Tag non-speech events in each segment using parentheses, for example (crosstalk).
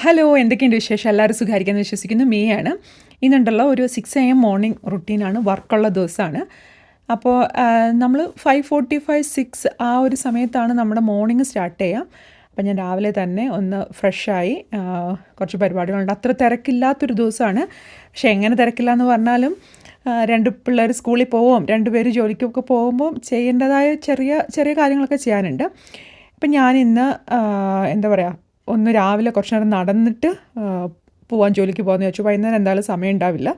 Hello എന്തൊക്കെയുണ്ട് വിശേഷം? എല്ലാവരും സുഖമായിരിക്കുമെന്ന് വിശ്വസിക്കുന്നു. മേ ആണ്. ഇന്നുണ്ടല്ലോ ഒരു സിക്സ് എ എം മോർണിംഗ് റുട്ടീനാണ് വർക്കുള്ള ദിവസമാണ്. അപ്പോൾ നമ്മൾ ഫൈവ് ഫോർട്ടി ഫൈവ് സിക്സ് ആ ഒരു സമയത്താണ് നമ്മുടെ മോർണിംഗ് സ്റ്റാർട്ട് ചെയ്യാം. അപ്പോൾ ഞാൻ രാവിലെ തന്നെ ഒന്ന് ഫ്രഷായി കുറച്ച് പരിപാടികളുണ്ട്. അത്ര തിരക്കില്ലാത്തൊരു ദിവസമാണ്. പക്ഷേ എങ്ങനെ തിരക്കില്ല എന്ന് പറഞ്ഞാലും രണ്ട് പിള്ളേർ സ്കൂളിൽ പോവും രണ്ട് പേര് ജോലിക്കൊക്കെ പോകുമ്പോൾ ചെയ്യേണ്ടതായ ചെറിയ ചെറിയ കാര്യങ്ങളൊക്കെ ചെയ്യാനുണ്ട്. ഇപ്പം ഞാൻ ഇന്ന് എന്താ പറയുക ഒന്ന് രാവിലെ കുറച്ച് നേരം നടന്നിട്ട് പോവാൻ ജോലിക്ക് പോകുന്ന ചോദിച്ചു വൈകുന്നേരം എന്തായാലും സമയം ഉണ്ടാവില്ല.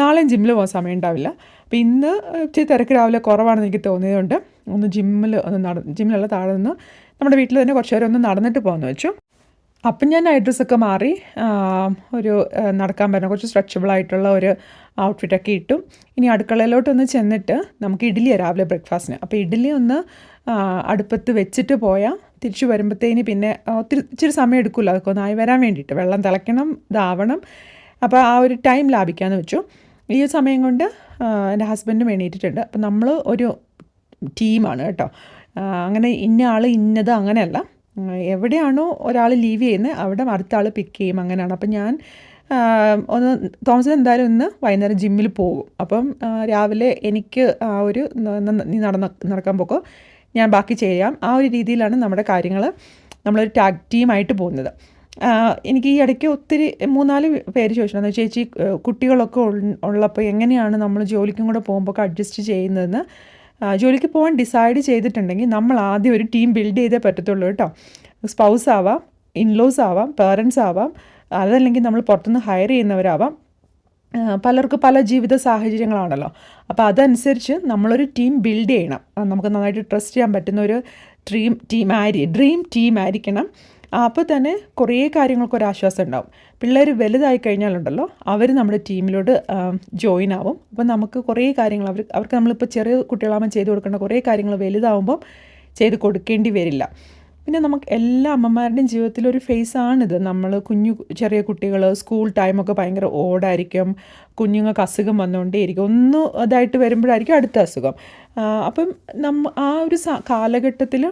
നാളെയും ജിമ്മിൽ പോകാൻ സമയം ഉണ്ടാവില്ല. അപ്പോൾ ഇന്ന് ഇച്ചിരി തിരക്ക് രാവിലെ കുറവാണെന്ന് എനിക്ക് തോന്നിയതുകൊണ്ട് ഒന്ന് ജിമ്മിൽ ഒന്ന് നട ജിമ്മിലുള്ള താഴെ നിന്ന് നമ്മുടെ വീട്ടിൽ തന്നെ കുറച്ച് നേരം ഒന്ന് നടന്നിട്ട് പോകാമെന്ന് വെച്ചു അപ്പം ഞാൻ നൈറ്റ് ഡ്രസ്സൊക്കെ മാറി ഒരു നടക്കാൻ പറ്റുന്ന കുറച്ച് സ്ട്രെച്ചബിൾ ആയിട്ടുള്ള ഒരു ഔട്ട്ഫിറ്റൊക്കെ ഇട്ടു. ഇനി അടുക്കളയിലോട്ടൊന്ന് ചെന്നിട്ട് നമുക്ക് ഇഡ്ഡലിയാണ് രാവിലെ ബ്രേക്ക്ഫാസ്റ്റിന് അപ്പോൾ ഇഡ്ഡലി ഒന്ന് അടുപ്പത്ത് വെച്ചിട്ട് പോയാൽ തിരിച്ചു വരുമ്പോഴത്തേന് പിന്നെ ഒത്തിരി ഇച്ചിരി സമയം എടുക്കില്ല അതൊക്കെ ഒന്ന് ആയി വരാൻ വേണ്ടിയിട്ട്. വെള്ളം തിളയ്ക്കണം ഇതാവണം. അപ്പോൾ ആ ഒരു ടൈം ലാഭിക്കാമെന്ന് വെച്ചു. ഈ സമയം കൊണ്ട് എന്റെ ഹസ്ബൻഡും എണീറ്റിട്ടുണ്ട്. അപ്പം നമ്മൾ ഒരു ടീമാണ് കേട്ടോ. അങ്ങനെ ഇന്ന ആൾ ഇന്നത് അങ്ങനെയല്ല. എവിടെയാണോ ഒരാൾ ലീവ് ചെയ്യുന്നത് അവിടെ അടുത്ത ആൾ പിക്ക് ചെയ്യും. അങ്ങനെയാണ്. അപ്പം ഞാൻ ഒന്ന് തോമസ് എന്തായാലും ഇന്ന് വൈകുന്നേരം ജിമ്മിൽ പോകും. അപ്പം രാവിലെ എനിക്ക് ആ ഒരു നീ നടന്ന നടക്കാൻ പോക്കോ? ഞാൻ ബാക്കി ചെയ്യാം. ആ ഒരു രീതിയിലാണ് നമ്മുടെ കാര്യങ്ങൾ നമ്മളൊരു ടാഗ് ടീമായിട്ട് പോകുന്നത്. എനിക്ക് ഈ ഇടയ്ക്ക് ഒത്തിരി മൂന്നാൽ പേര് ചോദിച്ചിട്ടുണ്ട്. ചേച്ചി കുട്ടികളൊക്കെ ഉള്ളപ്പോൾ എങ്ങനെയാണ് നമ്മൾ ജോലിക്കും കൂടെ പോകുമ്പോൾ ഒക്കെ അഡ്ജസ്റ്റ് ചെയ്യുന്നതെന്ന് ജോലിക്ക് പോകാൻ ഡിസൈഡ് ചെയ്തിട്ടുണ്ടെങ്കിൽ നമ്മൾ ആദ്യം ഒരു ടീം ബിൽഡ് ചെയ്തേ പറ്റത്തുള്ളൂ കേട്ടോ. സ്പൗസ് ആവാം ഇൻലോസ് ആവാം പേരൻസ് ആവാം അതല്ലെങ്കിൽ നമ്മൾ പുറത്തുനിന്ന് ഹയർ ചെയ്യുന്നവരാവാം. പലർക്കും പല ജീവിത സാഹചര്യങ്ങളാണല്ലോ. അപ്പോൾ അതനുസരിച്ച് നമ്മളൊരു ടീം ബിൽഡ് ചെയ്യണം. നമുക്ക് നന്നായിട്ട് ട്രസ്റ്റ് ചെയ്യാൻ പറ്റുന്ന ഒരു ഡ്രീം ടീം ആയി ഡ്രീം ടീം ആയിരിക്കണം. അപ്പോൾ തന്നെ കുറേ കാര്യങ്ങൾക്ക് ഒരു ആശ്വാസം ഉണ്ടാവും. പിള്ളേർ വലുതായി കഴിഞ്ഞാലുണ്ടല്ലോ അവർ നമ്മുടെ ടീമിലോട്ട് ജോയിൻ ആവും. അപ്പോൾ നമുക്ക് കുറേ കാര്യങ്ങൾ അവർ അവർക്ക് നമ്മളിപ്പോൾ ചെറിയ കുട്ടികളാകുമ്പോൾ ചെയ്ത് കൊടുക്കേണ്ട കുറേ കാര്യങ്ങൾ വലുതാവുമ്പം ചെയ്ത് കൊടുക്കേണ്ടി വരില്ല. പിന്നെ നമുക്ക് എല്ലാ അമ്മമാരുടെയും ജീവിതത്തിൽ ഒരു ഫേസാണിത് നമ്മൾ കുഞ്ഞു ചെറിയ കുട്ടികൾ സ്കൂൾ ടൈമൊക്കെ ഭയങ്കര ഓടായിരിക്കും. കുഞ്ഞുങ്ങൾക്ക് അസുഖം വന്നുകൊണ്ടേയിരിക്കും ഒന്ന് ഇതായിട്ട് വരുമ്പോഴായിരിക്കും അടുത്ത അസുഖം. അപ്പം നമ്മ ആ ഒരു കാലഘട്ടത്തിൽ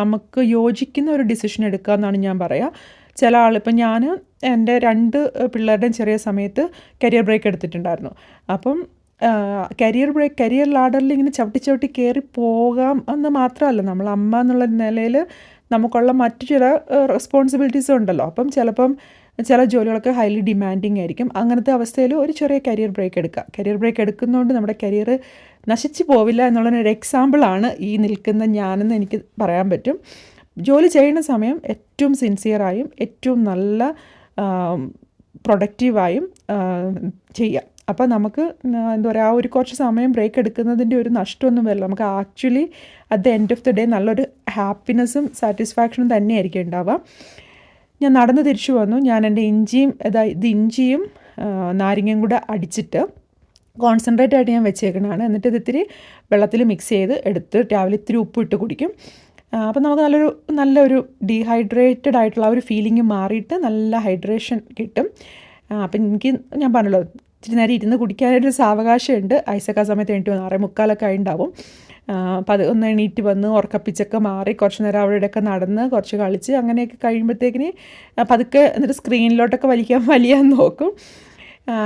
നമുക്ക് യോജിക്കുന്ന ഒരു ഡിസിഷൻ എടുക്കുക എന്നാണ് ഞാൻ പറയുക ചില ആൾ ഇപ്പം ഞാൻ എന്റെ രണ്ട് പിള്ളേരുടെയും ചെറിയ സമയത്ത് കരിയർ ബ്രേക്ക് എടുത്തിട്ടുണ്ടായിരുന്നു. അപ്പം കരിയർ ബ്രേക്ക് കരിയർ ലാഡറിൽ ഇങ്ങനെ ചവിട്ടി ചവിട്ടി കയറി പോകാം എന്ന് മാത്രമല്ല നമ്മൾ അമ്മ എന്നുള്ള നിലയിൽ നമുക്കുള്ള മറ്റു ചില റെസ്പോൺസിബിലിറ്റീസും ഉണ്ടല്ലോ. അപ്പം ചിലപ്പം ചില ജോലികളൊക്കെ ഹൈലി ഡിമാൻഡിങ് ആയിരിക്കും. അങ്ങനത്തെ അവസ്ഥയിൽ ഒരു ചെറിയ കരിയർ ബ്രേക്ക് എടുക്കുക. കരിയർ ബ്രേക്ക് എടുക്കുന്നതുകൊണ്ട് നമ്മുടെ കരിയർ നശിച്ചു പോവില്ല എന്നുള്ളൊരു എക്സാമ്പിളാണ് ഈ നിൽക്കുന്ന ഞാനെന്ന് എനിക്ക് പറയാൻ പറ്റും. ജോലി ചെയ്യുന്ന സമയം ഏറ്റവും സിൻസിയറായും ഏറ്റവും നല്ല പ്രൊഡക്റ്റീവായും ചെയ്യാം അപ്പോൾ നമുക്ക് എന്താ പറയുക ആ ഒരു കുറച്ച് സമയം ബ്രേക്ക് എടുക്കുന്നതിന്റെ ഒരു നഷ്ടമൊന്നും വരില്ല. നമുക്ക് actually at the end of the day നല്ലൊരു ഹാപ്പിനെസ്സും സാറ്റിസ്ഫാക്ഷനും തന്നെയായിരിക്കും ഉണ്ടാവുക. ഞാൻ നടന്ന് തിരിച്ചു വന്നു. ഞാൻ എന്റെ ഇഞ്ചിയും അതായത് ഇഞ്ചിയും നാരങ്ങയും കൂടെ അടിച്ചിട്ട് കോൺസെൻട്രേറ്റ് ആയിട്ട് ഞാൻ വെച്ചേക്കണതാണ്. എന്നിട്ട് ഇത് ഇത്തിരി വെള്ളത്തിൽ മിക്സ് ചെയ്ത് എടുത്ത് രാവിലെ ഇത്തിരി ഉപ്പ് ഇട്ട് കുടിക്കും. അപ്പോൾ നമുക്ക് നല്ലൊരു നല്ലൊരു ഡീഹൈഡ്രേറ്റഡ് ആയിട്ടുള്ള ഒരു ഫീലിംഗ് മാറിയിട്ട് നല്ല ഹൈഡ്രേഷൻ കിട്ടും. അപ്പം എനിക്ക് ഞാൻ പറഞ്ഞല്ലോ ഇച്ചിരി നേരം ഇരുന്ന് കുടിക്കാനായിട്ടൊരു സാവകാശമുണ്ട്. ഐസൊക്കെ സമയത്ത് എണീറ്റ് വന്നു ആറേ മുക്കാലൊക്കെ ഉണ്ടാവും അപ്പോൾ അത് ഒന്ന് എണീറ്റ് വന്ന് ഉറക്കപ്പിച്ചൊക്കെ മാറി കുറച്ച് നേരം അവിടെ ഇവിടെയൊക്കെ നടന്ന് കുറച്ച് കളിച്ച് അങ്ങനെയൊക്കെ കഴിയുമ്പോഴത്തേക്കിന് പതുക്കെ എന്നിട്ട് സ്ക്രീനിലോട്ടൊക്കെ വലിക്കാൻ (laughs) വലിയാൻ നോക്കും.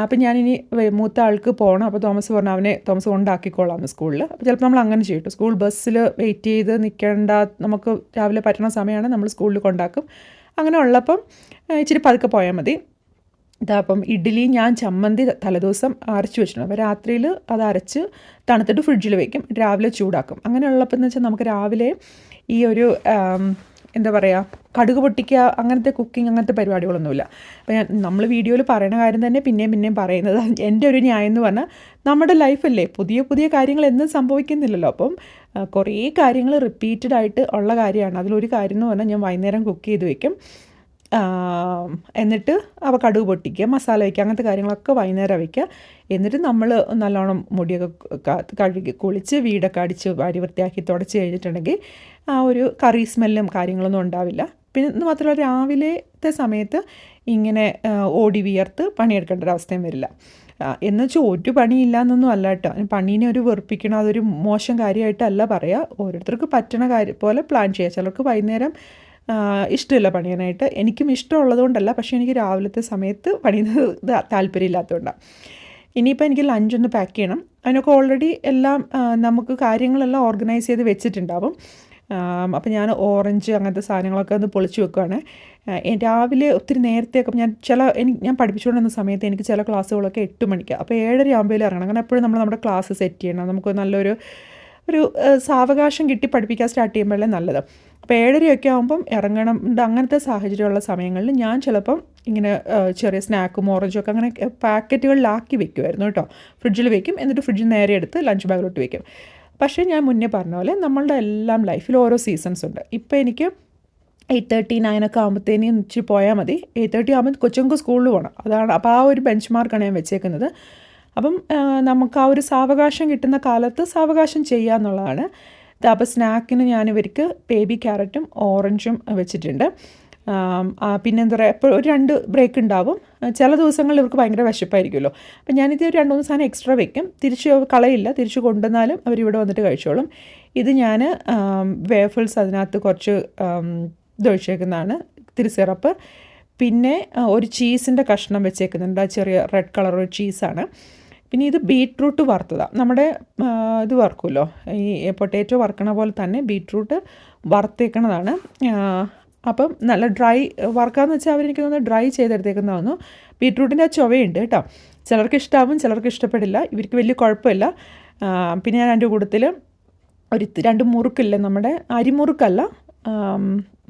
അപ്പം ഞാനിനി മൂത്ത ആൾക്ക് പോകണം അപ്പോൾ തോമസ് പറഞ്ഞു അവനെ തോമസ് കൊണ്ടാക്കിക്കോളാം സ്കൂളിൽ അപ്പോൾ ചിലപ്പോൾ നമ്മൾ അങ്ങനെ ചെയ്യും സ്കൂൾ ബസ്സിൽ വെയിറ്റ് ചെയ്ത് നിൽക്കേണ്ട നമുക്ക് രാവിലെ പറ്റണ സമയമാണ് നമ്മൾ സ്കൂളിൽ കൊണ്ടാക്കും. അങ്ങനെ ഉള്ളപ്പം ഇച്ചിരി പതുക്കെ പോയാൽ മതി. ഇതാ അപ്പം ഇഡ്ഡലി ഞാൻ ചമ്മന്തി തലേദിവസം അരച്ച് വെച്ചിട്ടുണ്ട്. അപ്പോൾ രാത്രിയിൽ അത് അരച്ച് തണുത്തിട്ട് ഫ്രിഡ്ജിൽ വയ്ക്കും രാവിലെ ചൂടാക്കും. അങ്ങനെയുള്ളപ്പോൾ എന്ന് വെച്ചാൽ നമുക്ക് രാവിലെ ഈ ഒരു എന്താ പറയുക കടുക് പൊട്ടിക്കുക അങ്ങനത്തെ കുക്കിംഗ് അങ്ങനത്തെ പരിപാടികളൊന്നുമില്ല. അപ്പോൾ ഞാൻ നമ്മൾ വീഡിയോയിൽ പറയുന്ന കാര്യം തന്നെ പിന്നെയും പിന്നെയും പറയുന്നത് എന്റെ ഒരു ന്യായം എന്ന് പറഞ്ഞാൽ നമ്മുടെ ലൈഫല്ലേ? പുതിയ പുതിയ കാര്യങ്ങൾ എന്നും സംഭവിക്കുന്നില്ലല്ലോ. അപ്പം കുറേ കാര്യങ്ങൾ റിപ്പീറ്റഡ് ആയിട്ട് ഉള്ള കാര്യമാണ്. അതിലൊരു കാര്യം എന്ന് പറഞ്ഞാൽ ഞാൻ വൈകുന്നേരം കുക്ക് ചെയ്ത് വെക്കും. ആ, എന്നിട്ട് അവ കടുക് പൊട്ടിക്കുക മസാല വയ്ക്കുക അങ്ങനത്തെ കാര്യങ്ങളൊക്കെ വൈകുന്നേരം വയ്ക്കുക. എന്നിട്ട് നമ്മൾ നല്ലോണം മുടിയൊക്കെ കഴുകി കുളിച്ച് വീടൊക്കെ അടിച്ച് വാരി വൃത്തിയാക്കി തുടച്ച് കഴിഞ്ഞിട്ടുണ്ടെങ്കിൽ ആ ഒരു കറി സ്മെല്ലും കാര്യങ്ങളൊന്നും ഉണ്ടാവില്ല. പിന്നെ മാത്രമല്ല രാവിലത്തെ സമയത്ത് ഇങ്ങനെ ഓടി വിയർത്ത് പണിയെടുക്കേണ്ട ഒരു അവസ്ഥയും വരില്ല. എന്ന് വെച്ചാൽ ഒരു പണിയില്ല എന്നൊന്നും അല്ല കേട്ടോ. പണീനെ ഒരു വെറുപ്പിക്കണം അതൊരു മോശം കാര്യമായിട്ടല്ല പറയുക ഓരോരുത്തർക്ക് പറ്റണ കാര്യം പോലെ പ്ലാൻ ചെയ്യുക ചിലർക്ക് വൈകുന്നേരം ഇഷ്ടമില്ല പണിയാനായിട്ട് എനിക്കും ഇഷ്ടമുള്ളത് കൊണ്ടല്ല പക്ഷേ എനിക്ക് രാവിലത്തെ സമയത്ത് പണിയുന്നത് താല്പര്യമില്ലാത്തതുകൊണ്ടാണ് ഇനിയിപ്പോൾ എനിക്ക് ലഞ്ചൊന്ന് പാക്ക് ചെയ്യണം. അതിനൊക്കെ ഓൾറെഡി എല്ലാം നമുക്ക് കാര്യങ്ങളെല്ലാം ഓർഗനൈസ് ചെയ്ത് വെച്ചിട്ടുണ്ടാവും. അപ്പോൾ ഞാൻ ഓറഞ്ച് അങ്ങനത്തെ സാധനങ്ങളൊക്കെ ഒന്ന് പൊളിച്ച് വെക്കുകയാണ് രാവിലെ ഒത്തിരി നേരത്തെയൊക്കെ ഞാൻ ചില എനിക്ക് ഞാൻ പഠിപ്പിച്ചുകൊണ്ടിരുന്ന സമയത്ത് എനിക്ക് ചില ക്ലാസ്സുകളൊക്കെ എട്ട് മണിക്ക് അപ്പോൾ ഏഴര ആകുമ്പോൾ ഇറങ്ങണം. അങ്ങനെ എപ്പോഴും നമ്മൾ നമ്മുടെ ക്ലാസ് സെറ്റ് ചെയ്യണം. നമുക്ക് നല്ലൊരു ഒരു സാവകാശം കിട്ടി പഠിപ്പിക്കാൻ സ്റ്റാർട്ട് ചെയ്യുമ്പോഴല്ലേ നല്ലത്. അപ്പോൾ ആകുമ്പം ഇറങ്ങണം. അങ്ങനത്തെ സാഹചര്യമുള്ള സമയങ്ങളിൽ ഞാൻ ചിലപ്പം ഇങ്ങനെ ചെറിയ സ്നാക്കും ഓറഞ്ചും ഒക്കെ അങ്ങനെ പാക്കറ്റുകളിലാക്കി വെക്കുമായിരുന്നു കേട്ടോ. ഫ്രിഡ്ജിൽ വെക്കും. എന്നിട്ട് ഫ്രിഡ്ജിൽ നേരെ എടുത്ത് ലഞ്ച് ബാഗിലോട്ട് വെക്കും. പക്ഷേ ഞാൻ മുന്നേ പറഞ്ഞ പോലെ നമ്മളുടെ എല്ലാം ലൈഫിൽ ഓരോ സീസൺസ് ഉണ്ട്. ഇപ്പോൾ എനിക്ക് എയ്റ്റ് തേർട്ടി ഒക്കെ ആകുമ്പോഴത്തേനും ഇച്ചിരി പോയാൽ മതി. എയ്റ്റ് തേർട്ടി ആകുമ്പോൾ കൊച്ചുങ്ങൾക്ക് സ്കൂളിൽ പോകണം അതാണ് അപ്പോൾ ആ ഒരു ബെഞ്ച് മാർക്കാണ് ഞാൻ വെച്ചേക്കുന്നത്. അപ്പം നമുക്ക് ആ ഒരു സാവകാശം കിട്ടുന്ന കാലത്ത് സാവകാശം ചെയ്യുക എന്നുള്ളതാണ് അപ്പോൾ സ്നാക്കിന് ഞാൻ ഇവർക്ക് ബേബി ക്യാരറ്റും ഓറഞ്ചും വെച്ചിട്ടുണ്ട്. പിന്നെന്താ പറയുക ഇപ്പോൾ ഒരു രണ്ട് ബ്രേക്ക് ഉണ്ടാവും ചില ദിവസങ്ങളിൽ ഇവർക്ക് ഭയങ്കര വിശപ്പായിരിക്കുമല്ലോ. അപ്പം ഞാനിത് രണ്ട് മൂന്ന് സാധനം എക്സ്ട്രാ വെക്കും. തിരിച്ച് കളയില്ല. തിരിച്ച് കൊണ്ടുവന്നാലും അവർ അവരിവിടെ വന്നിട്ട് കഴിച്ചോളും. ഇത് ഞാൻ വേഫിൾസ് അതിനകത്ത് കുറച്ച് ഇതൊഴിച്ചേക്കുന്നതാണ് തിരി സിറപ്പ്. പിന്നെ ഒരു ചീസിന്റെ കഷ്ണം വെച്ചേക്കുന്നുണ്ട്. ആ ചെറിയ റെഡ് കളർ ഒരു ചീസാണ്. പിന്നെ ഇത് ബീട്രൂട്ട് വറുത്തതാണ് നമ്മുടെ ഇത് വറുക്കുമല്ലോ. ഈ പൊട്ടേറ്റോ വറുക്കണ പോലെ തന്നെ ബീട്രൂട്ട് വറുത്തേക്കണതാണ്. അപ്പം നല്ല ഡ്രൈ വറുക്കാന്ന് വെച്ചാൽ അവരെനിക്ക് തോന്നുന്നു ഡ്രൈ ചെയ്തെടുത്തേക്കുന്നതായിരുന്നു ബീട്രൂട്ടിന്റെ ആ ചുവയുണ്ട് കേട്ടോ. ചിലർക്ക് ഇഷ്ടമാവും ചിലർക്ക് ഇഷ്ടപ്പെടില്ല. ഇവർക്ക് വലിയ കുഴപ്പമില്ല. പിന്നെ ഞാൻ എന്റെ കൂട്ടത്തിൽ ഒരു രണ്ട് മുറുക്കില്ലേ നമ്മുടെ അരിമുറുക്കല്ല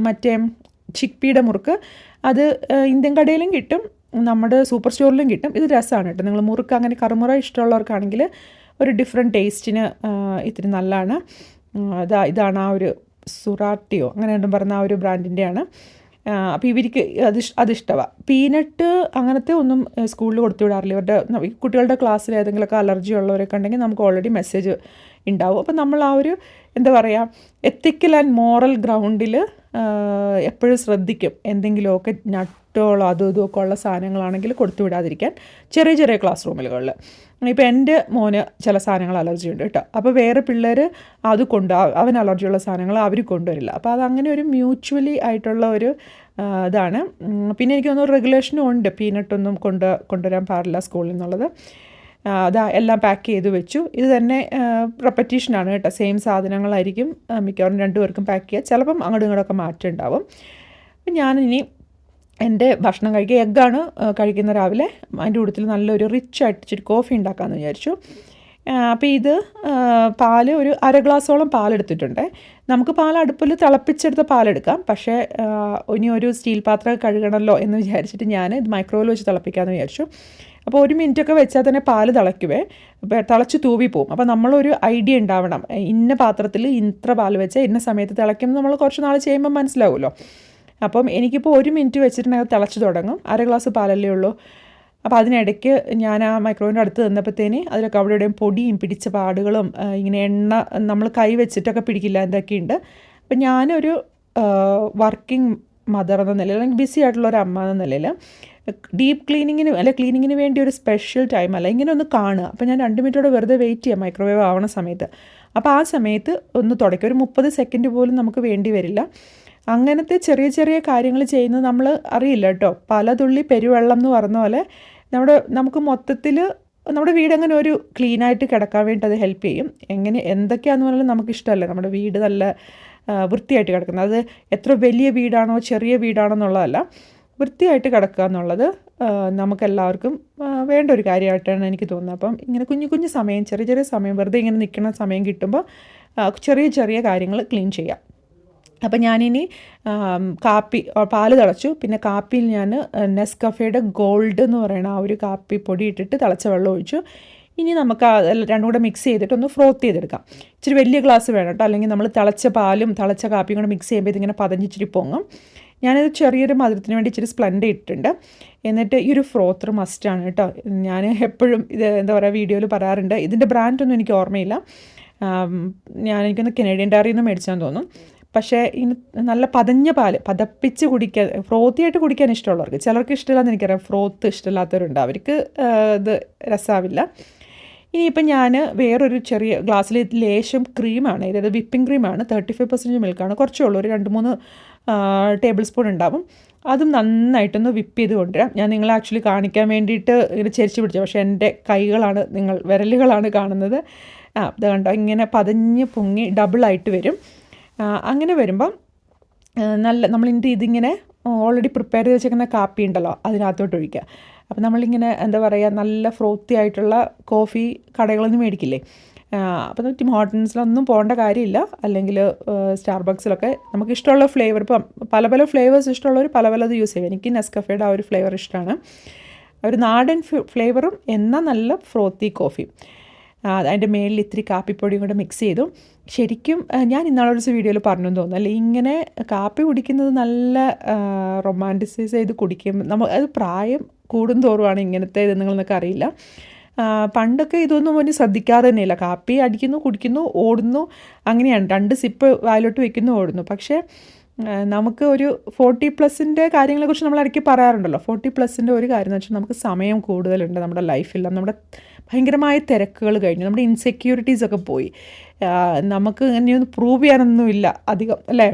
മറ്റേ ചിക്പിയുടെ മുറുക്ക്. അത് ഇന്ത്യൻ കടയിലും കിട്ടും. നമ്മുടെ സൂപ്പർ സ്റ്റോറിലും കിട്ടും. ഇത് രസമാണ് കേട്ടോ. നിങ്ങൾ മുറുക്ക് അങ്ങനെ കറുമുറ ഇഷ്ടമുള്ളവർക്കാണെങ്കിൽ ഒരു ഡിഫറെന്റ് ടേസ്റ്റിന് ഇത്തിരി നല്ലതാണ്. ഇതാ ഇതാണ് ആ ഒരു സുറാട്ടിയോ അങ്ങനെ രണ്ടും പറഞ്ഞ ആ ഒരു ബ്രാൻഡിന്റെയാണ്. അപ്പോൾ ഇവർക്ക് അത് അതിഷ്ടമാണ് പീനട്ട് അങ്ങനത്തെ ഒന്നും സ്കൂളിൽ കൊടുത്തു വിടാറില്ല. ഇവരുടെ കുട്ടികളുടെ ക്ലാസ്സിൽ ഏതെങ്കിലുമൊക്കെ അലർജി ഉള്ളവരൊക്കെ ഉണ്ടെങ്കിൽ നമുക്ക് ഓൾറെഡി മെസ്സേജ് ഉണ്ടാവും. അപ്പോൾ നമ്മൾ ആ ഒരു എന്താ പറയുക എത്തിക്കൽ ആൻഡ് മോറൽ ഗ്രൗണ്ടിൽ എപ്പോഴും ശ്രദ്ധിക്കും. എന്തെങ്കിലുമൊക്കെ നട്ടോളോ അതും ഇതുമൊക്കെ ഉള്ള സാധനങ്ങളാണെങ്കിൽ കൊടുത്തു വിടാതിരിക്കാൻ ചെറിയ ചെറിയ ക്ലാസ് റൂമുകളിൽ ഇപ്പോൾ എന്റെ മോന് ചില സാധനങ്ങൾ അലർജി ഉണ്ട് കേട്ടോ. അപ്പോൾ വേറെ പിള്ളേർ അത് കൊണ്ട് അവൻ അലർജിയുള്ള സാധനങ്ങൾ അവർ കൊണ്ടുവരില്ല. അപ്പോൾ അതങ്ങനെ ഒരു മ്യൂച്വലി ആയിട്ടുള്ള ഒരു ഇതാണ്. പിന്നെ എനിക്ക് തോന്നുന്നു റെഗുലേഷനും ഉണ്ട്. പീനട്ടൊന്നും കൊണ്ട് കൊണ്ടുവരാൻ പാടില്ല സ്കൂളിൽ നിന്നുള്ളത്. അതാ എല്ലാം പാക്ക് ചെയ്ത് വെച്ചു. ഇത് തന്നെ റെപ്പറ്റീഷനാണ് കേട്ടോ. സെയിം സാധനങ്ങളായിരിക്കും മിക്കവാറും രണ്ടുപേർക്കും പാക്ക് ചെയ്യുക ചിലപ്പം അങ്ങോട്ടും ഇങ്ങോട്ടൊക്കെ മാറ്റം ഉണ്ടാവും അപ്പം ഞാനിനി എന്റെ ഭക്ഷണം കഴിക്കുക. എഗ്ഗാണ് കഴിക്കുന്ന രാവിലെ. അതിന്റെ കൂട്ടത്തിൽ നല്ലൊരു റിച്ച് ആയിട്ട് ഇച്ചിരി കോഫി ഉണ്ടാക്കാമെന്ന് വിചാരിച്ചു. അപ്പോൾ ഇത് പാൽ ഒരു അര ഗ്ലാസോളം പാലെടുത്തിട്ടുണ്ട്. നമുക്ക് പാൽ അടുപ്പിൽ തിളപ്പിച്ചെടുത്ത പാലെടുക്കാം. പക്ഷേ ഇനി ഒരു സ്റ്റീൽ പാത്രം കഴുകണമല്ലോ എന്ന് വിചാരിച്ചിട്ട് ഞാൻ ഇത് മൈക്രോവേവ് വെച്ച് തിളപ്പിക്കാമെന്ന് വിചാരിച്ചു. അപ്പോൾ ഒരു മിനിറ്റൊക്കെ വെച്ചാൽ തന്നെ പാൽ തിളയ്ക്കുവേ. തിളച്ച് തൂവി പോവും. അപ്പോൾ നമ്മളൊരു ഐഡിയ ഉണ്ടാവണം. ഇന്ന പാത്രത്തിൽ ഇത്ര പാൽ വെച്ചാൽ ഇന്ന സമയത്ത് തിളയ്ക്കുമ്പോൾ നമ്മൾ കുറച്ച് നാൾ ചെയ്യുമ്പോൾ മനസ്സിലാവുമല്ലോ. അപ്പം എനിക്കിപ്പോൾ ഒരു മിനിറ്റ് വെച്ചിട്ടുണ്ടെങ്കിൽ തിളച്ച് തുടങ്ങും. അര ഗ്ലാസ് പാലല്ലേ ഉള്ളൂ. അപ്പോൾ അതിനിടയ്ക്ക് ഞാൻ ആ മൈക്രോവേവിന്റെ അടുത്ത് നിന്നപ്പോഴത്തേന് അതിലൊക്കെ അവിടെ ഇവിടെയും പൊടിയും പിടിച്ച പാടുകളും ഇങ്ങനെ എണ്ണ നമ്മൾ കൈ വെച്ചിട്ടൊക്കെ പിടിക്കില്ല എന്തൊക്കെയുണ്ട്. അപ്പം ഞാനൊരു വർക്കിംഗ് മദർ എന്ന നിലയിൽ അല്ലെങ്കിൽ ബിസി ആയിട്ടുള്ള ഒരു അമ്മ എന്ന നിലയിൽ ഡീപ്പ് ക്ലീനിങ്ങിന് അല്ലെ ക്ലീനിങ്ങിന് വേണ്ടി ഒരു സ്പെഷ്യൽ ടൈം അല്ല ഇങ്ങനെ ഒന്ന് കാണുക. അപ്പോൾ ഞാൻ രണ്ട് മിനിറ്റോടെ വെറുതെ വെയിറ്റ് ചെയ്യാം മൈക്രോവേവ് ആവണ സമയത്ത്. അപ്പോൾ ആ സമയത്ത് ഒന്ന് തുടയ്ക്കുക. ഒരു മുപ്പത് സെക്കൻഡ് പോലും നമുക്ക് വേണ്ടി വരില്ല. അങ്ങനത്തെ ചെറിയ ചെറിയ കാര്യങ്ങൾ ചെയ്യുന്നത് നമ്മൾ അറിയില്ല കേട്ടോ പല തുള്ളി പെരുവെള്ളം എന്ന് പറഞ്ഞ പോലെ നമ്മുടെ നമുക്ക് മൊത്തത്തിൽ നമ്മുടെ വീട് അങ്ങനെ ഒരു ക്ലീനായിട്ട് കിടക്കാൻ വേണ്ടി അത് ഹെൽപ്പ് ചെയ്യും. എങ്ങനെ എന്തൊക്കെയാണെന്ന് പറഞ്ഞാൽ നമുക്ക് ഇഷ്ടമല്ല. നമ്മുടെ വീട് നല്ല വൃത്തിയായിട്ട് കിടക്കുന്നത്. അത് എത്ര വലിയ വീടാണോ ചെറിയ വീടാണോ എന്നുള്ളതല്ല. വൃത്തിയായിട്ട് കിടക്കുക എന്നുള്ളത് നമുക്കെല്ലാവർക്കും വേണ്ട ഒരു കാര്യമായിട്ടാണ് എനിക്ക് തോന്നുന്നത്. അപ്പം ഇങ്ങനെ കുഞ്ഞു കുഞ്ഞു സമയം ചെറിയ ചെറിയ സമയം വെറുതെ ഇങ്ങനെ നിൽക്കുന്ന സമയം കിട്ടുമ്പോൾ ചെറിയ ചെറിയ കാര്യങ്ങൾ ക്ലീൻ ചെയ്യാം. അപ്പം ഞാനിനി കാപ്പി പാൽ തിളച്ചു. പിന്നെ കാപ്പിയിൽ ഞാൻ നെസ്കഫയുടെ ഗോൾഡ് എന്ന് പറയുന്ന ആ ഒരു കാപ്പി പൊടി ഇട്ടിട്ട് തിളച്ച വെള്ളം ഒഴിച്ചു. ഇനി നമുക്ക് രണ്ടും കൂടെ മിക്സ് ചെയ്തിട്ട് ഒന്ന് ഫ്രോത്ത് ചെയ്തെടുക്കാം. ഇച്ചിരി വലിയ ഗ്ലാസ് വേണം കേട്ടോ. അല്ലെങ്കിൽ നമ്മൾ തിളച്ച പാലും തിളച്ച കാപ്പിയും കൂടെ മിക്സ് ചെയ്യുമ്പോൾ ഇതിങ്ങനെ പതഞ്ഞിച്ചിരി പൊങ്ങും. ഞാനത് ചെറിയൊരു മധുരത്തിന് വേണ്ടി ഇച്ചിരി സ്പ്ലൻഡ് ഇട്ടിട്ടുണ്ട്. എന്നിട്ട് ഈ ഒരു ഫ്രോത്തർ മസ്റ്റാണ് കേട്ടോ. ഞാൻ എപ്പോഴും ഇത് എന്താ പറയുക വീഡിയോയിൽ പറയാറുണ്ട്. ഇതിന്റെ ബ്രാൻഡൊന്നും എനിക്ക് ഓർമ്മയില്ല. ഞാൻ എനിക്കൊന്ന് കനേഡിയൻ ഡയറിയിൽ നിന്ന് മേടിച്ചാൽ തോന്നും പക്ഷേ ഇനി നല്ല പതഞ്ഞ പാൽ പതപ്പിച്ച് കുടിക്കാൻ ഫ്രോത്തിയായിട്ട് കുടിക്കാൻ ഇഷ്ടമുള്ളവർക്ക് ചിലർക്ക് ഇഷ്ടമില്ലാന്ന് എനിക്കറിയാം ഫ്രോത്ത് ഇഷ്ടമില്ലാത്തവരുണ്ട്. അവർക്ക് ഇത് രസമാവില്ല ഇനിയിപ്പം ഞാൻ വേറൊരു ചെറിയ ഗ്ലാസ്സിൽ ലേശം ക്രീമാണ് അതായത് വിപ്പിംഗ് ക്രീമാണ് തേർട്ടി ഫൈവ് പെർസെന്റേജ് മിൽക്കാണ് കുറച്ചേ ഉള്ളൂ ഒരു രണ്ട് മൂന്ന് ടേബിൾ സ്പൂൺ ഉണ്ടാവും. അതും നന്നായിട്ടൊന്ന് വിപ്പ് ചെയ്ത് കൊണ്ടുവരാം. ഞാൻ നിങ്ങളെ ആക്ച്വലി കാണിക്കാൻ വേണ്ടിയിട്ട് ഇങ്ങനെ ചെരിച്ച് പിടിച്ചു പക്ഷേ എന്റെ കൈകളാണ് നിങ്ങൾ വിരലുകളാണ് കാണുന്നത്. ആ ഇത് കണ്ടോ? ഇങ്ങനെ പതഞ്ഞ് പൊങ്ങി ഡബിളായിട്ട് വരും. അങ്ങനെ വരുമ്പം നല്ല നമ്മളിന്റെ ഇതിങ്ങനെ ഓൾറെഡി പ്രിപ്പയർ ചെയ്ത് വെച്ചേക്കുന്ന കാപ്പി ഉണ്ടല്ലോ അതിനകത്തോട്ട് ഒഴിക്കുക. അപ്പോൾ നമ്മളിങ്ങനെ എന്താ പറയുക നല്ല ഫ്രോത്തി ആയിട്ടുള്ള കോഫി കടകളൊന്നും മേടിക്കില്ലേ? അപ്പോൾ ടിം ഹോട്ടൽസിലൊന്നും പോകേണ്ട കാര്യമില്ല. അല്ലെങ്കിൽ സ്റ്റാർബക്സിലൊക്കെ നമുക്ക് ഇഷ്ടമുള്ള ഫ്ലേവർ ഇപ്പം പല പല ഫ്ലേവേഴ്സ് ഇഷ്ടമുള്ളവർ പല പലത് യൂസ് ചെയ്യും. എനിക്ക് നെസ്കഫയുടെ ആ ഒരു ഫ്ലേവർ ഇഷ്ടമാണ് ഒരു നാടൻ ഫ്ലേവറും എന്നാൽ നല്ല ഫ്രോത്തി കോഫി അതിന്റെ മേളിൽ ഇത്തിരി കാപ്പിപ്പൊടിയും കൂടെ മിക്സ് ചെയ്തു. ശരിക്കും ഞാൻ ഇന്നാളെ ഒരു വീഡിയോയിൽ പറഞ്ഞു തോന്നുന്നു. അല്ലേ ഇങ്ങനെ കാപ്പി കുടിക്കുന്നത് നല്ല റൊമാന്റിസൈസ് ചെയ്ത് കുടിക്കും. നമ്മൾ അത് പ്രായം കൂടുന്തോറുമാണ് ഇങ്ങനത്തെ ഇത് നിങ്ങളെന്നൊക്കെ അറിയില്ല പണ്ടൊക്കെ ഇതൊന്നും ഒരു ശ്രദ്ധിക്കാതെ തന്നെയില്ല. കാപ്പി അടിക്കുന്നു കുടിക്കുന്നു ഓടുന്നു. അങ്ങനെയാണ്. രണ്ട് സിപ്പ് വായിലോട്ട് വെക്കുന്നു ഓടുന്നു. പക്ഷേ നമുക്ക് ഒരു ഫോർട്ടി പ്ലസിന്റെ കാര്യങ്ങളെക്കുറിച്ച് നമ്മൾ ഇടയ്ക്ക് പറയാറുണ്ടല്ലോ. ഫോർട്ടി പ്ലസിന്റെ ഒരു കാര്യം എന്ന് വെച്ചാൽ നമുക്ക് സമയം കൂടുതലുണ്ട് നമ്മുടെ ലൈഫിൽ. നമ്മുടെ ഭയങ്കരമായ തിരക്കുകൾ കഴിഞ്ഞു. നമ്മുടെ ഇൻസെക്യൂരിറ്റീസൊക്കെ പോയി. നമുക്ക് ഇങ്ങനെയൊന്നും പ്രൂവ് ചെയ്യാനൊന്നുമില്ല അധികം അല്ലേ?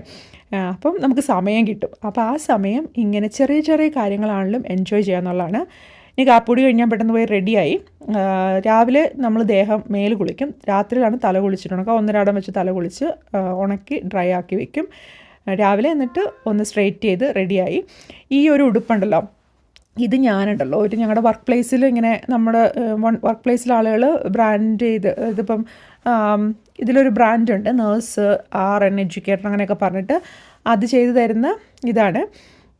അപ്പം നമുക്ക് സമയം കിട്ടും. അപ്പോൾ ആ സമയം ഇങ്ങനെ ചെറിയ ചെറിയ കാര്യങ്ങളാണെങ്കിലും എൻജോയ് ചെയ്യാന്നുള്ളതാണ് ഇനി കാപ്പൂടി കഴിഞ്ഞാൽ പെട്ടെന്ന് പോയി റെഡിയായി രാവിലെ നമ്മൾ ദേഹം മേൽ കുളിക്കും. രാത്രിയിലാണ് തല കുളിച്ചിട്ടുണ്ടെങ്കിൽ ഒന്നരാടം വെച്ച് തല കുളിച്ച് ഉണക്കി ഡ്രൈ ആക്കി വെക്കും. രാവിലെ എന്നിട്ട് ഒന്ന് സ്ട്രെയിറ്റ് ചെയ്ത് റെഡിയായി ഈ ഒരു ഉടുപ്പുണ്ടല്ലോ ഇത് ഞാനുണ്ടല്ലോ. ഒരു ഞങ്ങളുടെ വർക്ക് പ്ലേസിൽ ഇങ്ങനെ നമ്മുടെ വർക്ക് പ്ലേസിൽ ആളുകൾ ബ്രാൻഡ് ചെയ്ത് ഇതിപ്പം ഇതിലൊരു ബ്രാൻഡുണ്ട് നേഴ്സ് ആർ എൻ എഡ്യൂക്കേറ്റർ അങ്ങനെയൊക്കെ പറഞ്ഞിട്ട് അത് ചെയ്തു തരുന്ന ഇതാണ്.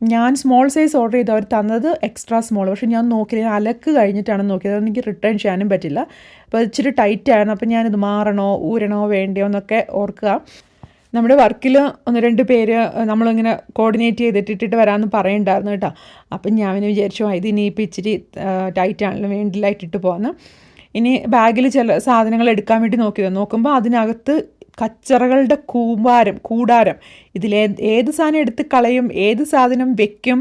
ഞാൻ സ്മോൾ സൈസ് ഓർഡർ ചെയ്ത് അവർ തന്നത് എക്സ്ട്രാ സ്മോൾ പക്ഷേ ഞാൻ നോക്കി അലക്ക് കഴിഞ്ഞിട്ടാണ് നോക്കിയത്. എനിക്ക് റിട്ടേൺ ചെയ്യാനും പറ്റില്ല. അപ്പോൾ ഇച്ചിരി ടൈറ്റ് ആയിരുന്നു അപ്പോൾ ഞാനിത് മാറണോ ഊരണോ വേണ്ടിയോ എന്നൊക്കെ ഓർക്കുക. നമ്മുടെ വർക്കിൽ ഒന്ന് രണ്ട് പേര് നമ്മളിങ്ങനെ കോർഡിനേറ്റ് ചെയ്തിട്ട് ഇട്ടിട്ട് വരാമെന്ന് പറയണ്ടായിരുന്നു കേട്ടോ. അപ്പം ഞാൻ പിന്നെ വിചാരിച്ചു ഇത് ഇനിയിപ്പോൾ ഇച്ചിരി ടൈറ്റ് ആണല്ലോ വേണ്ടില്ല ഇട്ടിട്ട് പോകാമെന്ന് ഇനി ബാഗിൽ ചില സാധനങ്ങൾ എടുക്കാൻ വേണ്ടി നോക്കിയത് നോക്കുമ്പോൾ അതിനകത്ത് കച്ചറകളുടെ കൂമ്പാരം കൂടാരം. ഇതിൽ ഏത് സാധനം എടുത്ത് കളയും ഏത് സാധനം വെക്കും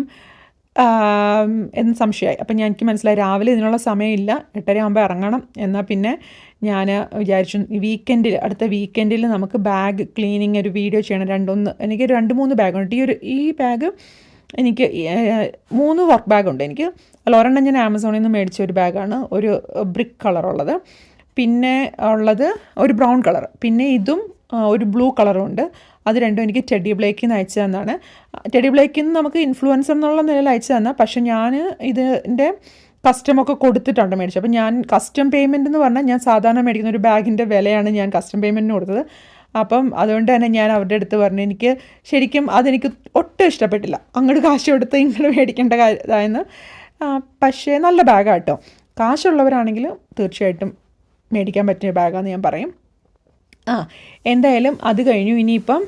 എന്ന് സംശയമായി. അപ്പം ഞാൻ എനിക്ക് മനസ്സിലായി രാവിലെ ഇതിനുള്ള സമയമില്ല എട്ടര ആകുമ്പോൾ ഇറങ്ങണം. എന്നാൽ പിന്നെ ഞാൻ വിചാരിച്ചു വീക്കെൻഡിൽ അടുത്ത വീക്കെൻഡിൽ നമുക്ക് ബാഗ് ക്ലീനിങ് ഒരു വീഡിയോ ചെയ്യണം. രണ്ടൊന്ന് എനിക്ക് രണ്ട് മൂന്ന് ബാഗുണ്ട് ഈ ഒരു ഈ ബാഗ് എനിക്ക് മൂന്ന് വർക്ക് ബാഗുണ്ട് എനിക്ക് അല്ല ഒരെണ്ണം ഞാൻ ആമസോണിൽ നിന്ന് മേടിച്ച ഒരു ബാഗാണ് ഒരു ബ്രിക്ക് കളറുള്ളത് പിന്നെ ഉള്ളത് ഒരു ബ്രൗൺ കളർ പിന്നെ ഇതും ഒരു ബ്ലൂ കളറും ഉണ്ട്. അത് രണ്ടും എനിക്ക് ടെഡി ബ്ലേക്കിൽ നിന്ന് അയച്ചു തന്നാണ്. ടെഡി ബ്ലേക്കിൽ നിന്ന് നമുക്ക് ഇൻഫ്ലുവൻസ് എന്നുള്ള നിലയിൽ അയച്ചു തന്ന. പക്ഷെ ഞാൻ ഇതിന്റെ കസ്റ്റമൊക്കെ കൊടുത്തിട്ടുണ്ട് മേടിച്ചത്. അപ്പം ഞാൻ കസ്റ്റം പേയ്മെന്റ് എന്ന് പറഞ്ഞാൽ ഞാൻ സാധാരണ മേടിക്കുന്ന ഒരു ബാഗിന്റെ വിലയാണ് ഞാൻ കസ്റ്റം പേയ്മെന്റിന് കൊടുത്തത്. അപ്പം അതുകൊണ്ട് തന്നെ ഞാൻ അവരുടെ അടുത്ത് പറഞ്ഞു എനിക്ക് ശരിക്കും അതെനിക്ക് ഒട്ടും ഇഷ്ടപ്പെട്ടില്ല. അങ്ങോട്ട് കാശ് കൊടുത്ത് ഇങ്ങോട്ട് മേടിക്കേണ്ട കാര്യതായെന്ന് പക്ഷേ നല്ല ബാഗാണ് ബാഗാട്ടോ കാശുള്ളവരാണെങ്കിൽ തീർച്ചയായിട്ടും മേടിക്കാൻ പറ്റിയ ബാഗാന്ന് ഞാൻ പറയും. ആ എന്തായാലും അത് കഴിഞ്ഞു. ഇനിയിപ്പം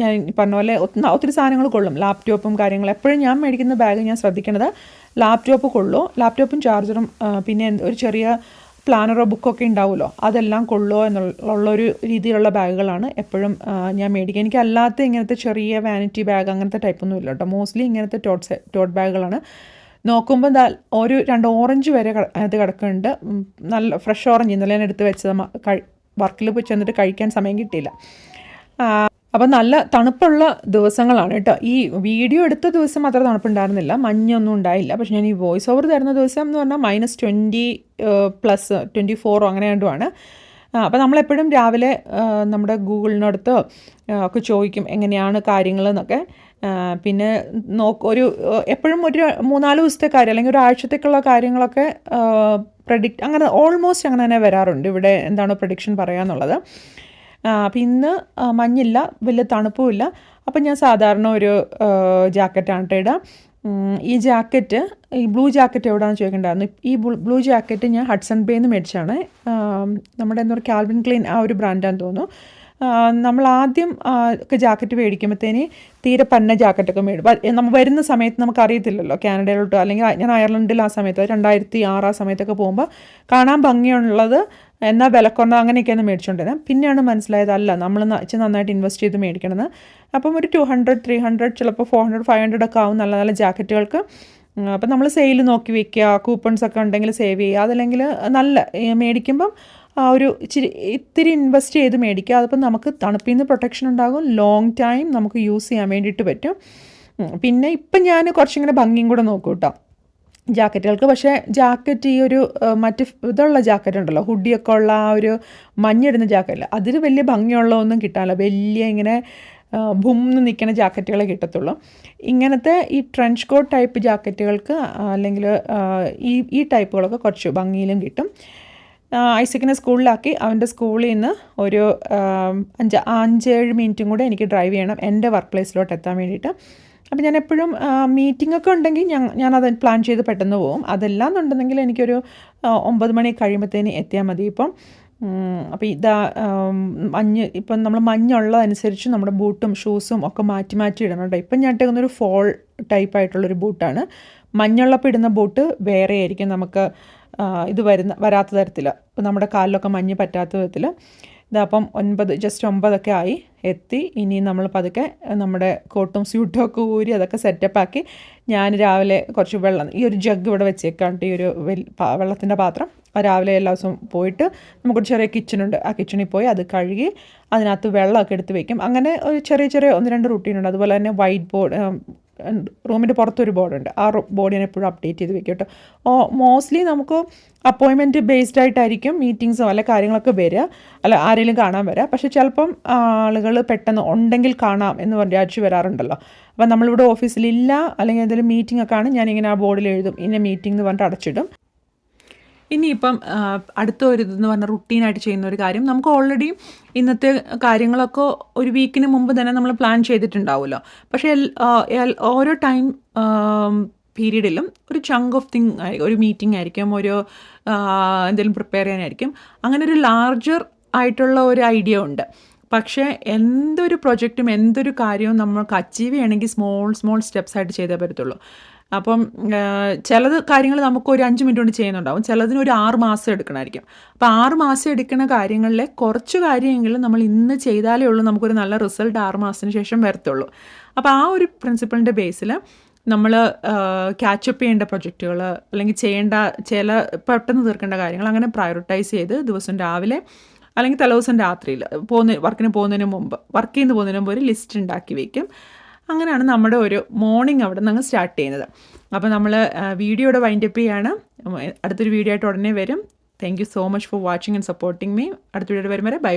ഞാൻ പറഞ്ഞ പോലെ ഒത്തിരി സാധനങ്ങൾ കൊള്ളും. ലാപ്ടോപ്പും കാര്യങ്ങളും. എപ്പോഴും ഞാൻ മേടിക്കുന്ന ബാഗ് ഞാൻ ശ്രദ്ധിക്കുന്നത് ലാപ്ടോപ്പ് കൊള്ളോ. ലാപ്ടോപ്പും ചാർജറും പിന്നെ ഒരു ചെറിയ പ്ലാനറോ ബുക്കൊക്കെ ഉണ്ടാവുമല്ലോ. അതെല്ലാം കൊള്ളോ എന്നുള്ളൊരു രീതിയിലുള്ള ബാഗുകളാണ് എപ്പോഴും ഞാൻ മേടിക്കുക. എനിക്ക് അല്ലാത്ത ഇങ്ങനത്തെ ചെറിയ വാനിറ്റി ബാഗ് അങ്ങനത്തെ ടൈപ്പൊന്നും ഇല്ല കേട്ടോ. മോസ്റ്റ്ലി ഇങ്ങനത്തെ ടോട്ട് ടോട്ട് ബാഗുകളാണ് നോക്കുമ്പോൾ ഒരു രണ്ട് ഓറഞ്ച് വരെ അത് കിടക്കുന്നുണ്ട്. നല്ല ഫ്രഷ് ഓറഞ്ച് ഇന്നലെ ഞാൻ എടുത്ത് വെച്ചത്. വർക്കിൽ പോയി ചെന്നിട്ട് കഴിക്കാൻ സമയം കിട്ടിയില്ല. അപ്പം നല്ല തണുപ്പുള്ള ദിവസങ്ങളാണ് കേട്ടോ. ഈ വീഡിയോ എടുത്ത ദിവസം അത്ര തണുപ്പുണ്ടായിരുന്നില്ല. മഞ്ഞൊന്നും ഉണ്ടായില്ല. പക്ഷെ ഞാൻ ഈ വോയിസ് ഓവർ തരുന്ന ദിവസം എന്ന് പറഞ്ഞാൽ മൈനസ് ട്വന്റി പ്ലസ് ട്വന്റി ഫോറോ അങ്ങനെ കണ്ടുമാണ് അപ്പോൾ നമ്മളെപ്പോഴും രാവിലെ നമ്മുടെ ഗൂഗിളിനടുത്ത് ഒക്കെ ചോദിക്കും എങ്ങനെയാണ് കാര്യങ്ങളെന്നൊക്കെ എന്നൊക്കെ. പിന്നെ നോക്ക് ഒരു എപ്പോഴും ഒരു മൂന്നാൽ ദിവസത്തെ കാര്യം അല്ലെങ്കിൽ ഒരാഴ്ചത്തേക്കുള്ള കാര്യങ്ങളൊക്കെ പ്രഡിക്റ്റ് അങ്ങനെ ഓൾമോസ്റ്റ് അങ്ങനെ തന്നെ വരാറുണ്ട്. ഇവിടെ എന്താണ് പ്രഡിക്ഷൻ പറയാന്നുള്ളത്. അപ്പം ഇന്ന് മഞ്ഞില്ല വലിയ തണുപ്പുമില്ല. അപ്പം ഞാൻ സാധാരണ ഒരു ജാക്കറ്റാണ് കേട്ടോ ഇടാം. ഈ ജാക്കറ്റ് ഈ ബ്ലൂ ജാക്കറ്റ് എവിടെയാണെന്ന് ചോദിക്കണ്ടായിരുന്നു. ഈ ബ്ലൂ ജാക്കറ്റ് ഞാൻ ഹഡ്സൺ ബേ നിന്ന് മേടിച്ചാണ് നമ്മുടെ എന്താ പറയുക കാൽവിൻ ക്ലീൻ ആ ഒരു ബ്രാൻഡാന്ന് തോന്നുന്നു. നമ്മൾ ആദ്യം ഒക്കെ ജാക്കറ്റ് മേടിക്കുമ്പോഴത്തേന് തീരെ പന്ന ജാക്കറ്റൊക്കെ മേടിക്കും നമ്മൾ വരുന്ന സമയത്ത് നമുക്ക് അറിയത്തില്ലല്ലോ കാനഡയിലോട്ടോ. അല്ലെങ്കിൽ ഞാൻ അയർലൻഡിൽ ആ സമയത്ത് രണ്ടായിരത്തി ആറ് ആ സമയത്തൊക്കെ പോകുമ്പോൾ കാണാൻ ഭംഗിയുള്ളത് എന്നാൽ വില കുറഞ്ഞത് അങ്ങനെയൊക്കെയാണ് മേടിച്ചുകൊണ്ടിരുന്നത് പിന്നെയാണ് മനസ്സിലായത് അല്ല നമ്മൾ ഇച്ചിരി നന്നായിട്ട് ഇൻവെസ്റ്റ് ചെയ്ത് മേടിക്കണമെന്ന് അപ്പം ഒരു ടു ഹൺഡ്രഡ് ത്രീ ഹൺഡ്രഡ് ചിലപ്പോൾ ഫോർ ഹൺഡ്രഡ് ഫൈവ് ഹൺഡ്രഡ് ഒക്കെ ആവും നല്ല നല്ല ജാക്കറ്റുകൾക്ക്. അപ്പം നമ്മൾ സെയിൽ നോക്കി വെക്കുക കൂപ്പൺസ് ഒക്കെ ഉണ്ടെങ്കിൽ സേവ് ചെയ്യുക. അതല്ലെങ്കിൽ നല്ല മേടിക്കുമ്പം ആ ഒരു ഇച്ചിരി ഇത്തിരി ഇൻവെസ്റ്റ് ചെയ്ത് മേടിക്കുക. അതിപ്പം നമുക്ക് തണുപ്പിൽ നിന്ന് പ്രൊട്ടക്ഷൻ ഉണ്ടാകും. ലോങ് ടൈം നമുക്ക് യൂസ് ചെയ്യാൻ വേണ്ടിയിട്ട് പറ്റും. പിന്നെ ഇപ്പം ഞാൻ കുറച്ചിങ്ങനെ ഭംഗിയും കൂടെ നോക്കൂട്ടോ കേട്ടോ ജാക്കറ്റുകൾക്ക്. പക്ഷേ ജാക്കറ്റ് ഈ ഒരു മറ്റ് ഇതുള്ള ജാക്കറ്റ് ഉണ്ടല്ലോ ഹുഡിയൊക്കെ ഉള്ള ആ ഒരു മഞ്ഞിടുന്ന ജാക്കറ്റ്. അതിന് വലിയ ഭംഗിയുള്ള ഒന്നും കിട്ടാനില്ല. വലിയ ഇങ്ങനെ ഭൂമിന്ന് നിൽക്കുന്ന ജാക്കറ്റുകളെ കിട്ടത്തുള്ളൂ. ഇങ്ങനത്തെ ഈ ട്രെഞ്ച് കോട്ട് ടൈപ്പ് ജാക്കറ്റുകൾക്ക് അല്ലെങ്കിൽ ഈ ഈ ടൈപ്പുകളൊക്കെ കുറച്ച് ഭംഗിയിലും കിട്ടും. ഐസക്കിനെ സ്കൂളിലാക്കി. അവന്റെ സ്കൂളിൽ നിന്ന് ഒരു അഞ്ച് അഞ്ചേഴ് മിനിറ്റും കൂടെ എനിക്ക് ഡ്രൈവ് ചെയ്യണം എന്റെ വർക്ക് പ്ലേസിലോട്ട് എത്താൻ വേണ്ടിയിട്ട്. അപ്പോൾ ഞാൻ എപ്പോഴും മീറ്റിംഗ് ഒക്കെ ഉണ്ടെങ്കിൽ ഞാൻ ഞാനത് പ്ലാൻ ചെയ്ത് പെട്ടെന്ന് പോവും. അതെല്ലാം എന്നുണ്ടെങ്കിൽ എനിക്കൊരു ഒമ്പത് മണി കഴിയുമ്പോഴത്തേന് എത്തിയാൽ മതി. ഇപ്പം അപ്പോൾ ഇതാ മഞ്ഞ് ഇപ്പം നമ്മൾ മഞ്ഞുള്ളതനുസരിച്ച് നമ്മുടെ ബൂട്ടും ഷൂസും ഒക്കെ മാറ്റി മാറ്റി ഇടണം കേട്ടോ. ഇപ്പം ഞാൻ ഇട്ടേക്കുന്നൊരു ഫോൾ ടൈപ്പ് ആയിട്ടുള്ളൊരു ബൂട്ടാണ്. മഞ്ഞുള്ളപ്പോൾ ഇടുന്ന ബൂട്ട് വേറെ ആയിരിക്കും നമുക്ക് ഇത് വരുന്ന വരാത്ത തരത്തിൽ നമ്മുടെ കാലിലൊക്കെ മഞ്ഞ് പറ്റാത്ത വിധത്തിൽ ഇതപ്പം ഒൻപത് ജസ്റ്റ് ഒമ്പതൊക്കെ ആയി. എത്തി. ഇനി നമ്മൾ പതുക്കെ നമ്മുടെ കോട്ടും സ്യൂട്ടും ഒക്കെ ഊരി അതൊക്കെ സെറ്റപ്പാക്കി. ഞാൻ രാവിലെ കുറച്ച് വെള്ളം ഈ ഒരു ജഗ് ഇവിടെ വെച്ചേക്കാണ്ട് ഈ ഒരു വെള്ളത്തിന്റെ പാത്രം. രാവിലെ എല്ലാ ദിവസവും പോയിട്ട് നമുക്കൊരു ചെറിയ കിച്ചണുണ്ട് ആ കിച്ചണിൽ പോയി അത് കഴുകി അതിനകത്ത് വെള്ളമൊക്കെ എടുത്ത് വെക്കും. അങ്ങനെ ഒരു ചെറിയ ചെറിയ ഒന്ന് രണ്ട് റുട്ടീനുണ്ട് അതുപോലെ തന്നെ വൈറ്റ് ബോർഡ് റൂമിന്റെ പുറത്തൊരു ബോർഡുണ്ട് ആ ബോർഡ് ഞാൻ എപ്പോഴും അപ്ഡേറ്റ് ചെയ്ത് വെക്കും കേട്ടോ. ഓ മോസ്റ്റ്ലി നമുക്ക് അപ്പോയിൻമെന്റ് ബേസ്ഡ് ആയിട്ടായിരിക്കും മീറ്റിങ്സോ അല്ല കാര്യങ്ങളൊക്കെ വരിക. അല്ല ആരെങ്കിലും കാണാൻ വരാം പക്ഷേ ചിലപ്പം ആളുകൾ പെട്ടെന്ന് ഉണ്ടെങ്കിൽ കാണാം എന്ന് വിചാരിച്ച് വരാറുണ്ടല്ലോ. അപ്പം നമ്മളിവിടെ ഓഫീസിലില്ല അല്ലെങ്കിൽ എന്തെങ്കിലും മീറ്റിംഗ് ഒക്കെ ആണ്. ഞാനിങ്ങനെ ആ ബോർഡിൽ എഴുതും. ഇന്ന മീറ്റിംഗ് എന്ന് പറഞ്ഞിട്ട് അടച്ചിടും. ഇനിയിപ്പം അടുത്ത ഒരു ഇതെന്ന് പറഞ്ഞാൽ റുട്ടീനായിട്ട് ചെയ്യുന്ന ഒരു കാര്യം നമുക്ക് ഓൾറെഡി ഇന്നത്തെ കാര്യങ്ങളൊക്കെ ഒരു വീക്കിന് മുമ്പ് തന്നെ നമ്മൾ പ്ലാൻ ചെയ്തിട്ടുണ്ടാവുമല്ലോ. പക്ഷേ ഓരോ ടൈം പീരീഡിലും ഒരു ചങ്ക് ഓഫ് തിങ് ഒരു മീറ്റിംഗ് ആയിരിക്കും ഒരു എന്തെങ്കിലും പ്രിപ്പയർ ചെയ്യാനായിരിക്കും. അങ്ങനെ ഒരു ലാർജർ ആയിട്ടുള്ള ഒരു ഐഡിയ ഉണ്ട്. പക്ഷേ എന്തൊരു പ്രൊജക്റ്റും എന്തൊരു കാര്യവും നമ്മൾക്ക് അച്ചീവ് ചെയ്യണമെങ്കിൽ സ്മോൾ സ്മോൾ സ്റ്റെപ്സ് ആയിട്ട് ചെയ്തേ പറ്റത്തുള്ളൂ. അപ്പം ചിലത് കാര്യങ്ങൾ നമുക്ക് ഒരു അഞ്ച് മിനിറ്റ് കൊണ്ട് ചെയ്യുന്നുണ്ടാവും. ചിലതിന് ഒരു ആറ് മാസം എടുക്കണമായിരിക്കും. അപ്പോൾ ആറ് മാസം എടുക്കുന്ന കാര്യങ്ങളിൽ കുറച്ച് കാര്യമെങ്കിലും നമ്മൾ ഇന്ന് ചെയ്താലേ ഉള്ളൂ. നമുക്കൊരു നല്ല റിസൾട്ട് ആറ് മാസത്തിന് ശേഷം വരത്തുള്ളൂ. അപ്പോൾ ആ ഒരു പ്രിൻസിപ്പളിന്റെ ബേസിൽ നമ്മൾ ക്യാച്ചപ്പ് ചെയ്യേണ്ട പ്രൊജക്റ്റുകൾ അല്ലെങ്കിൽ ചെയ്യേണ്ട ചില പെട്ടെന്ന് തീർക്കേണ്ട കാര്യങ്ങൾ അങ്ങനെ പ്രയോറിറ്റൈസ് ചെയ്ത് ദിവസം രാവിലെ അല്ലെങ്കിൽ തലേദിവസം രാത്രിയിൽ പോകുന്ന വർക്കിന് പോകുന്നതിന് മുമ്പ് വർക്ക് ചെയ്യുന്ന പോകുന്നതിന് മുമ്പ് ഒരു ലിസ്റ്റ് ഉണ്ടാക്കി വെക്കും. അങ്ങനെയാണ് നമ്മുടെ ഒരു മോർണിംഗ് അവിടെ നിന്ന് സ്റ്റാർട്ട് ചെയ്യുന്നത്. അപ്പോൾ നമ്മൾ വീഡിയോ വീഡിയോയുടെ വൈൻഡപ്പ് ചെയ്യാണ്. അടുത്തൊരു വീഡിയോ ആയിട്ട് ഉടനെ വരും. Thank you so much for watching and supporting me അടുത്ത വീഡിയോ വരും വരെ ബൈ